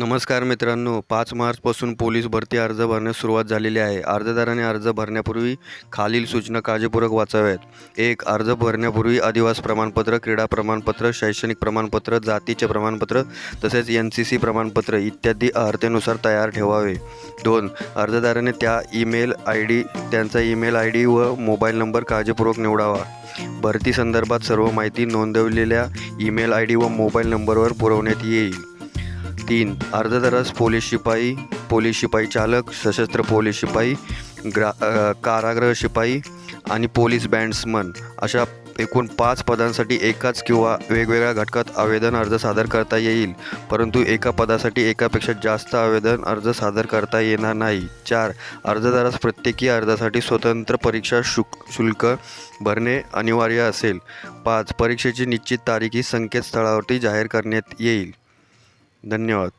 नमस्कार मित्रांनो पाच मार्चपासून पोलीस भरती अर्ज भरण्यास सुरुवात झालेली आहे. अर्जदाराने अर्ज भरण्यापूर्वी खालील सूचना काळजीपूर्वक वाचाव्यात. एक अर्ज भरण्यापूर्वी अधिवास प्रमाणपत्र क्रीडा प्रमाणपत्र शैक्षणिक प्रमाणपत्र जातीचे प्रमाणपत्र तसेच एन सी सी प्रमाणपत्र इत्यादी अर्हतेनुसार तयार ठेवावे. दोन अर्जदाराने त्या ईमेल आय डी त्यांचा ईमेल आय डी व मोबाईल नंबर काळजीपूर्वक निवडावा. भरती संदर्भात सर्व माहिती नोंदवलेल्या ईमेल आय डी व मोबाईल नंबरवर पुरवण्यात येईल. तीन अर्धदरस पोलीस शिपाई पोलीस शिपाई चालक सशस्त्र पोलीस शिपाई ग्रा कारागृह शिपाई आणि पोलीस बँड्समन. अशा एकूण पाच पदांसाठी एकाच किंवा वेगवेगळ्या घटकात आवेदन अर्ज सादर करता येईल परंतु एका पदासाठी एकापेक्षा जास्त आवेदन अर्ज सादर करता येणार नाही. चार अर्जदारास प्रत्येकी अर्जासाठी स्वतंत्र परीक्षा शुक शुल्क भरणे अनिवार्य असेल. पाच परीक्षेची निश्चित तारीख ही संकेतस्थळावरती जाहीर करण्यात येईल. धन्यवाद.